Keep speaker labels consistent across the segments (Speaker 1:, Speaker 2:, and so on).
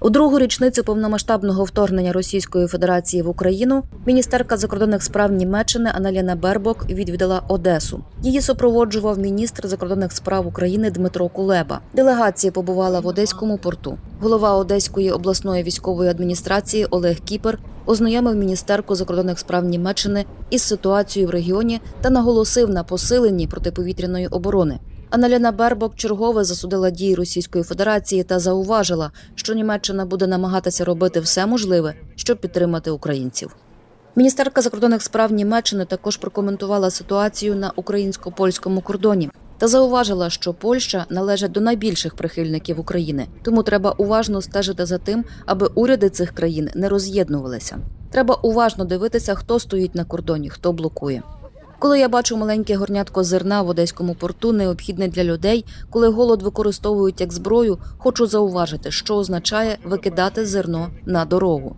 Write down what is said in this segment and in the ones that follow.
Speaker 1: У другу річницю повномасштабного вторгнення Російської Федерації в Україну міністерка закордонних справ Німеччини Аналіна Бербок відвідала Одесу. Її супроводжував міністр закордонних справ України Дмитро Кулеба. Делегація побувала в Одеському порту. Голова Одеської обласної військової адміністрації Олег Кіпер ознайомив міністерку закордонних справ Німеччини із ситуацією в регіоні та наголосив на посиленні протиповітряної оборони. Аналіна Бербок чергове засудила дії Російської Федерації та зауважила, що Німеччина буде намагатися робити все можливе, щоб підтримати українців. Міністерка закордонних справ Німеччини також прокоментувала ситуацію на українсько-польському кордоні та зауважила, що Польща належить до найбільших прихильників України, тому треба уважно стежити за тим, аби уряди цих країн не роз'єднувалися. Треба уважно дивитися, хто стоїть на кордоні, хто блокує. Коли я бачу маленьке горнятко зерна в одеському порту, необхідне для людей, коли голод використовують як зброю, хочу зауважити, що означає викидати зерно на дорогу.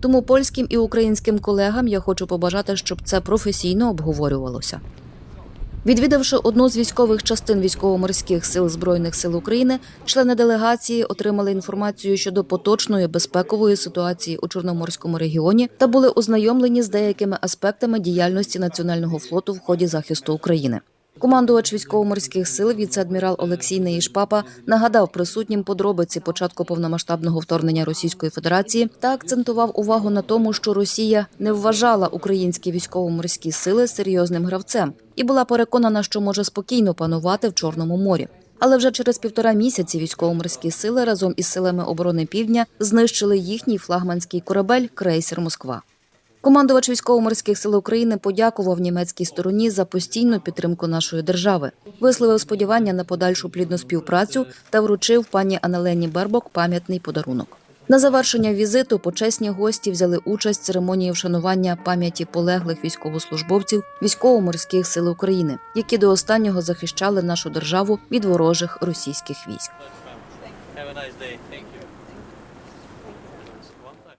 Speaker 1: Тому польським і українським колегам я хочу побажати, щоб це професійно обговорювалося. Відвідавши одну з військових частин військово-морських сил збройних сил України, члени делегації отримали інформацію щодо поточної безпекової ситуації у Чорноморському регіоні та були ознайомлені з деякими аспектами діяльності національного флоту в ході захисту України. Командувач військово-морських сил віце-адмірал Олексій Неїшпапа нагадав присутнім подробиці початку повномасштабного вторгнення Російської Федерації та акцентував увагу на тому, що Росія не вважала українські військово-морські сили серйозним гравцем і була переконана, що може спокійно панувати в Чорному морі. Але вже через півтора місяці військово-морські сили разом із силами оборони Півдня знищили їхній флагманський корабель крейсер Москва. Командувач військово-морських сил України подякував німецькій стороні за постійну підтримку нашої держави, висловив сподівання на подальшу плідну співпрацю та вручив пані Анелені Бербок пам'ятний подарунок. На завершення візиту почесні гості взяли участь в церемонії вшанування пам'яті полеглих військовослужбовців військово-морських сил України, які до останнього захищали нашу державу від ворожих російських військ.